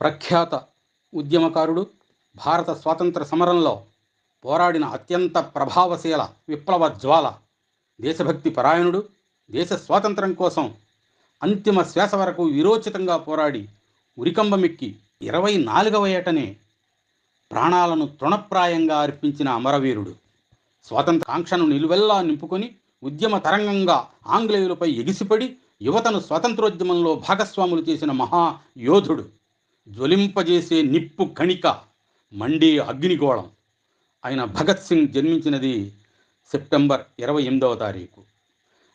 ప్రఖ్యాత ఉద్యమకారుడు భారత స్వాతంత్ర సమరంలో పోరాడిన అత్యంత ప్రభావశీల విప్లవ జ్వాల దేశభక్తి పరాయణుడు దేశ స్వాతంత్రం కోసం అంతిమ శ్వాస వరకు విరోచితంగా పోరాడి ఉరికంబమెక్కి ఇరవై నాలుగవ ఏటనే ప్రాణాలను తృణప్రాయంగా అర్పించిన అమరవీరుడు. స్వాతంత్ర కాంక్షను నిలువెల్లా నింపుకొని ఉద్యమ తరంగంగా ఆంగ్లేయులపై ఎగిసిపడి యువతను స్వాతంత్రోద్యమంలో భాగస్వాములు చేసిన మహా యోధుడు జ్వలింపజేసే నిప్పు కణిక మండే అగ్నిగోళం. ఆయన భగత్ సింగ్ జన్మించినది సెప్టెంబర్ ఇరవై ఎనిమిదవ తారీఖు.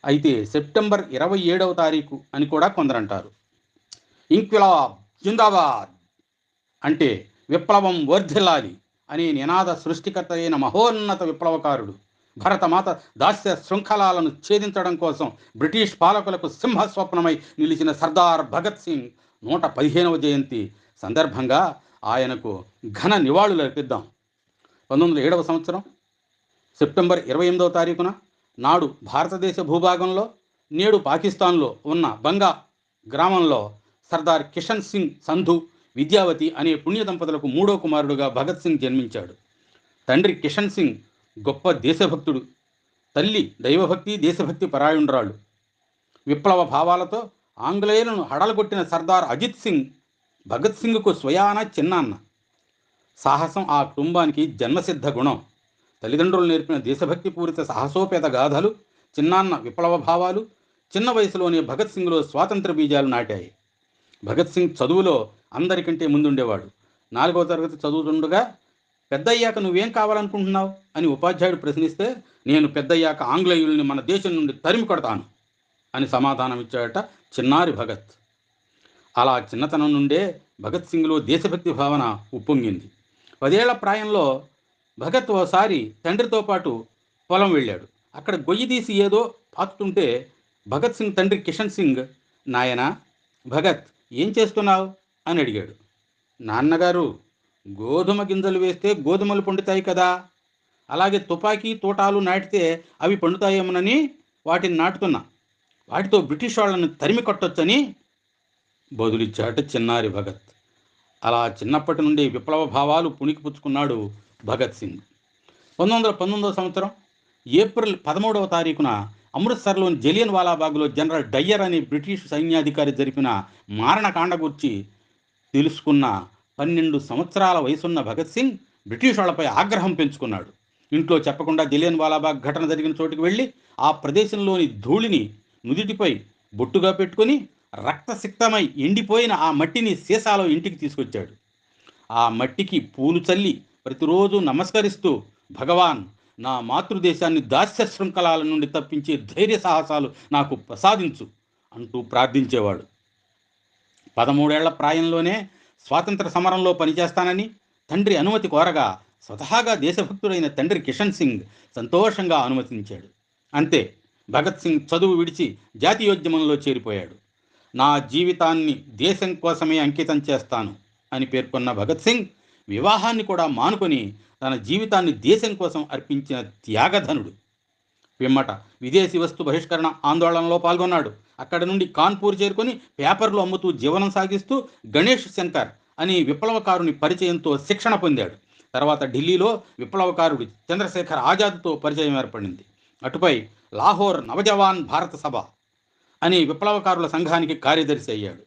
అయితే సెప్టెంబర్ ఇరవై ఏడవ తారీఖు అని కూడా కొందరంటారు. ఇంక్విలాబ్ జిందాబాద్ అంటే విప్లవం వర్ధిల్లాలి అనే నినాద సృష్టికర్త అయిన మహోన్నత విప్లవకారుడు భరతమాత దాస్య శృంఖలాలను ఛేదించడం కోసం బ్రిటిష్ పాలకులకు సింహస్వప్నమై నిలిచిన సర్దార్ భగత్ సింగ్ నూట పదిహేనవ జయంతి సందర్భంగా ఆయనకు ఘన నివాళులు అర్పిద్దాం. పంతొమ్మిది వందల ఏడవ సంవత్సరం సెప్టెంబర్ ఇరవై ఎనిమిదవ తారీఖున నాడు భారతదేశ భూభాగంలో నేడు పాకిస్తాన్లో ఉన్న బంగా గ్రామంలో సర్దార్ కిషన్ సింగ్ సంధు విద్యావతి అనే పుణ్య దంపతులకు మూడో కుమారుడుగా భగత్ సింగ్ జన్మించాడు. తండ్రి కిషన్ సింగ్ గొప్ప దేశభక్తుడు తల్లి దైవభక్తి దేశభక్తి పరాయుండ్రాళ్ళు విప్లవ భావాలతో ఆంగ్లేయులను హడలగొట్టిన సర్దార్ అజిత్ సింగ్ భగత్ సింగ్కు స్వయాన చిన్నాన్న. సాహసం ఆ కుటుంబానికి జన్మసిద్ధ గుణం. తల్లిదండ్రులు నేర్పిన దేశభక్తి పూరిత సాహసోపేత గాథలు చిన్నాన్న విప్లవ భావాలు చిన్న వయసులోనే భగత్ సింగ్లో స్వాతంత్ర బీజాలు నాటాయి. భగత్ సింగ్ చదువులో అందరికంటే ముందుండేవాడు. నాలుగవ తరగతి చదువుతుండగా పెద్దయ్యాక నువ్వేం కావాలనుకుంటున్నావు? అని ఉపాధ్యాయుడు ప్రశ్నిస్తే నేను పెద్దయ్యాక ఆంగ్లేయుల్ని మన దేశం నుండి తరిమి కొడతాను అని సమాధానం ఇచ్చాడట చిన్నారి భగత్. అలా చిన్నతనం నుండే భగత్ సింగ్లో దేశభక్తి భావన ఉప్పొంగింది. పదేళ్ళ ప్రాయంలో భగత్ ఓసారి తండ్రితో పాటు పొలం వెళ్ళాడు. అక్కడ గొయ్యి తీసి ఏదో పాతుతుంటే భగత్ సింగ్ తండ్రి కిషన్ సింగ్ నాయనా భగత్ ఏం చేస్తున్నావు? అని అడిగాడు. నాన్నగారు గోధుమ గింజలు వేస్తే గోధుమలు పండుతాయి కదా. అలాగే తుపాకీ తోటాలు నాటితే అవి పండుతాయేమోనని వాటిని నాటుతున్నా. వాటితో బ్రిటిష్ వాళ్ళని తరిమి కొట్టొచ్చని బదులిచ్చాట చిన్నారి భగత్. అలా చిన్నప్పటి నుండి విప్లవ భావాలు పుణికిపుచ్చుకున్నాడు భగత్ సింగ్. పంతొమ్మిది వందల పంతొమ్మిదవ సంవత్సరం ఏప్రిల్ పదమూడవ తారీఖున అమృత్సర్లోని జలియన్ వాలాబాగ్లో జనరల్ డయ్యర్ అనే బ్రిటిష్ సైన్యాధికారి జరిపిన మారణకాండ గురించి తెలుసుకున్న పన్నెండు సంవత్సరాల వయసున్న భగత్ సింగ్ బ్రిటిష్ వాళ్ళపై ఆగ్రహం పెంచుకున్నాడు. ఇంట్లో చెప్పకుండా జలియన్ వాలాబాగ్ ఘటన జరిగిన చోటుకు వెళ్ళి ఆ ప్రదేశంలోని ధూళిని నుదిటిపై బొట్టుగా పెట్టుకొని రక్తసిక్తమై ఎండిపోయిన ఆ మట్టిని సీసాలో ఇంటికి తీసుకొచ్చాడు. ఆ మట్టికి పూలు చల్లి ప్రతిరోజు నమస్కరిస్తూ భగవాన్ నా మాతృదేశాన్ని దాస్య శృంఖలాల నుండి తప్పించే ధైర్య సాహసాలు నాకు ప్రసాదించు అంటూ ప్రార్థించేవాడు. పదమూడేళ్ళ ప్రాయంలోనే స్వాతంత్ర సమరంలో పనిచేస్తానని తండ్రి అనుమతి కోరగా స్వతహాగా దేశభక్తుడైన తండ్రి కిషన్ సింగ్ సంతోషంగా అనుమతించాడు. అంతే భగత్ సింగ్ చదువు విడిచి జాతీయోద్యమంలో చేరిపోయాడు. నా జీవితాన్ని దేశం కోసమే అంకితం చేస్తాను అని పేర్కొన్న భగత్ సింగ్ వివాహాన్ని కూడా మానుకొని తన జీవితాన్ని దేశం కోసం అర్పించిన త్యాగధనుడు. పిమ్మట విదేశీ వస్తు బహిష్కరణ ఆందోళనలో పాల్గొన్నాడు. అక్కడ నుండి కాన్పూర్ చేరుకొని పేపర్లు అమ్ముతూ జీవనం సాగిస్తూ గణేష్ శంకర్ అని విప్లవకారుని పరిచయంతో శిక్షణ పొందాడు. తర్వాత ఢిల్లీలో విప్లవకారుడు చంద్రశేఖర్ ఆజాద్తో పరిచయం ఏర్పడింది. అటుపై లాహోర్ నవజవాన్ భారత సభ అని విప్లవకారుల సంఘానికి కార్యదర్శి అయ్యాడు.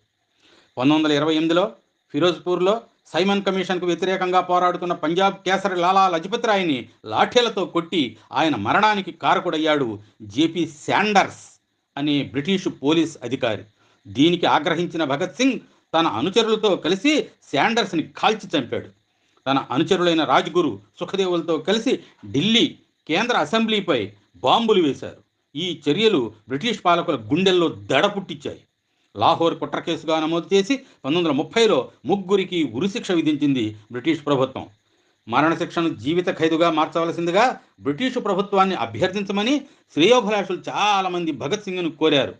పంతొమ్మిది వందల ఇరవై ఎనిమిదిలో ఫిరోజ్పూర్లో సైమన్ కమిషన్కు వ్యతిరేకంగా పోరాడుతున్న పంజాబ్ కేసరి లాలా లజపతి రాయ్ని లాఠీలతో కొట్టి ఆయన మరణానికి కారకుడయ్యాడు జేపీ శాండర్స్ అనే బ్రిటిష్ పోలీస్ అధికారి. దీనికి ఆగ్రహించిన భగత్ సింగ్ తన అనుచరులతో కలిసి శాండర్స్ని కాల్చి చంపాడు. తన అనుచరులైన రాజ్గురు సుఖదేవులతో కలిసి ఢిల్లీ కేంద్ర అసెంబ్లీపై బాంబులు వేశారు. ఈ చర్యలు బ్రిటిష్ పాలకుల గుండెల్లో దడ పుట్టించాయి. లాహోర్ కుట్ర కేసుగా నమోదు చేసి పంతొమ్మిది వందల ముప్పైలో ముగ్గురికి ఉరిశిక్ష విధించింది బ్రిటిష్ ప్రభుత్వం. మరణశిక్షను జీవిత ఖైదుగా మార్చవలసిందిగా బ్రిటిషు ప్రభుత్వాన్ని అభ్యర్థించమని శ్రేయోభిలాషులు చాలామంది భగత్ సింగ్ను కోరారు.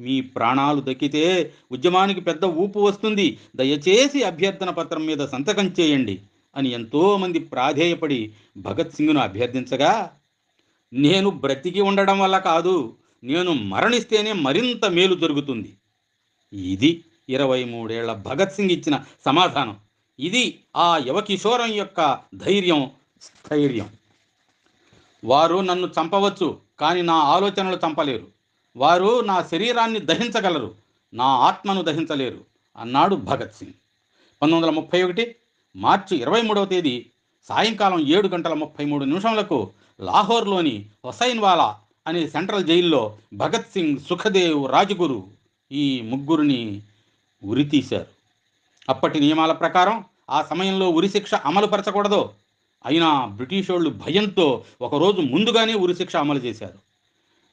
మీ ప్రాణాలు దక్కితే ఉద్యమానికి పెద్ద ఊపు వస్తుంది. దయచేసి అభ్యర్థన పత్రం మీద సంతకం చేయండి అని ఎంతోమంది ప్రాధేయపడి భగత్ సింగ్ను అభ్యర్థించగా నేను బ్రతికి ఉండడం వల్ల కాదు నేను మరణిస్తేనే మరింత మేలు జరుగుతుంది ఇది ఇరవై మూడేళ్ళ భగత్ సింగ్ ఇచ్చిన సమాధానం. ఇది ఆ యువకిశోరం యొక్క ధైర్యం స్థైర్యం. వారు నన్ను చంపవచ్చు కానీ నా ఆలోచనలు చంపలేరు. వారు నా శరీరాన్ని దహించగలరు నా ఆత్మను దహించలేరు అన్నాడు భగత్ సింగ్. పంతొమ్మిది వందల ముప్పై ఒకటి మార్చి ఇరవై మూడవ తేదీ సాయంకాలం ఏడు గంటల ముప్పై మూడు నిమిషములకు లాహోర్లోని హొసైన్వాలా అనే సెంట్రల్ జైల్లో భగత్ సింగ్ సుఖదేవ్ రాజగురు ఈ ముగ్గురిని ఉరితీశారు. అప్పటి నియమాల ప్రకారం ఆ సమయంలో ఉరిశిక్ష అమలుపరచకూడదు. అయినా బ్రిటిష్ వాళ్ళు భయంతో ఒకరోజు ముందుగానే ఉరిశిక్ష అమలు చేశారు.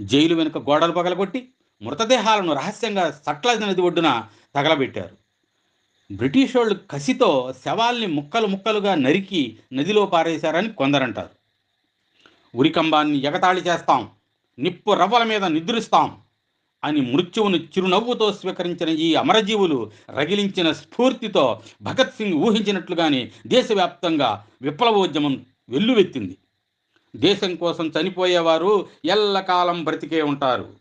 జైలు వెనుక గోడలు పగలగొట్టి మృతదేహాలను రహస్యంగా సట్ల నది ఒడ్డున తగలబెట్టారు. బ్రిటిష్ వాళ్ళు కసితో శవాల్ని ముక్కలు ముక్కలుగా నరికి నదిలో పారేశారని కొందరంటారు. ఉరికంబాన్ని ఎగతాళి చేస్తాం. నిప్పు రవ్వల మీద నిద్రిస్తాం అని మృత్యువును చిరునవ్వుతో స్వీకరించిన ఈ అమరజీవులు రగిలించిన స్ఫూర్తితో భగత్ సింగ్ ఊహించినట్లుగానే దేశవ్యాప్తంగా విప్లవోద్యమం వెల్లువెత్తింది. దేశం కోసం చనిపోయేవారు ఎల్లకాలం బ్రతికే ఉంటారు.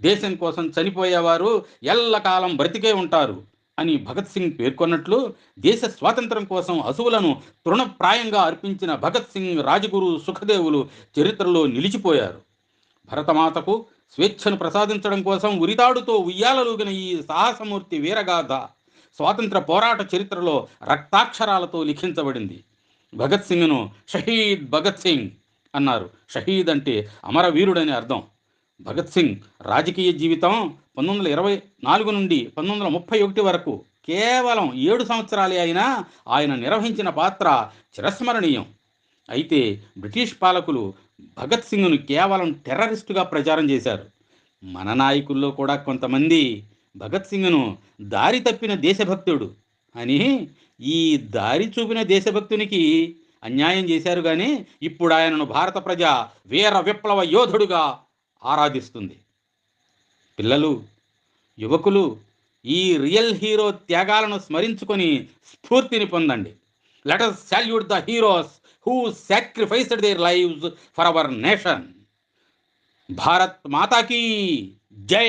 దేశం కోసం చనిపోయేవారు ఎల్లకాలం బ్రతికే ఉంటారు. అని భగత్ సింగ్ పేర్కొన్నట్లు దేశ స్వాతంత్రం కోసం అసువులను తృణప్రాయంగా అర్పించిన భగత్ సింగ్ రాజగురు సుఖదేవులు చరిత్రలో నిలిచిపోయారు. భరతమాతకు స్వేచ్ఛను ప్రసాదించడం కోసం ఉరితాడుతో ఉయ్యాలలూగిన ఈ సాహసమూర్తి వీరగాథ స్వాతంత్ర పోరాట చరిత్రలో రక్తాక్షరాలతో లిఖించబడింది. భగత్ సింగ్ను షహీద్ భగత్ సింగ్ అన్నారు. షహీద్ అంటే అమరవీరుడని అర్థం. భగత్ సింగ్ రాజకీయ జీవితం పంతొమ్మిది వందల ఇరవై నాలుగు నుండి పంతొమ్మిది వందల ముప్పై ఒకటి వరకు కేవలం ఏడు సంవత్సరాలే అయినా ఆయన నిర్వహించిన పాత్ర చిరస్మరణీయం. అయితే బ్రిటిష్ పాలకులు భగత్ సింగ్ను కేవలం టెర్రరిస్టుగా ప్రచారం చేశారు. మన నాయకుల్లో కూడా కొంతమంది భగత్ సింగ్ను దారి తప్పిన దేశభక్తుడు అని ఈ దారి చూపిన దేశభక్తునికి అన్యాయం చేశారు కానీ ఇప్పుడు ఆయనను భారత ప్రజ వీర విప్లవ యోధుడుగా ఆరాధిస్తుంది. పిల్లలు యువకులు ఈ రియల్ హీరో త్యాగాలను స్మరించుకొని స్ఫూర్తిని పొందండి. Let's salute the heroes who sacrificed their lives for our nation Bharat మాతాకి జై!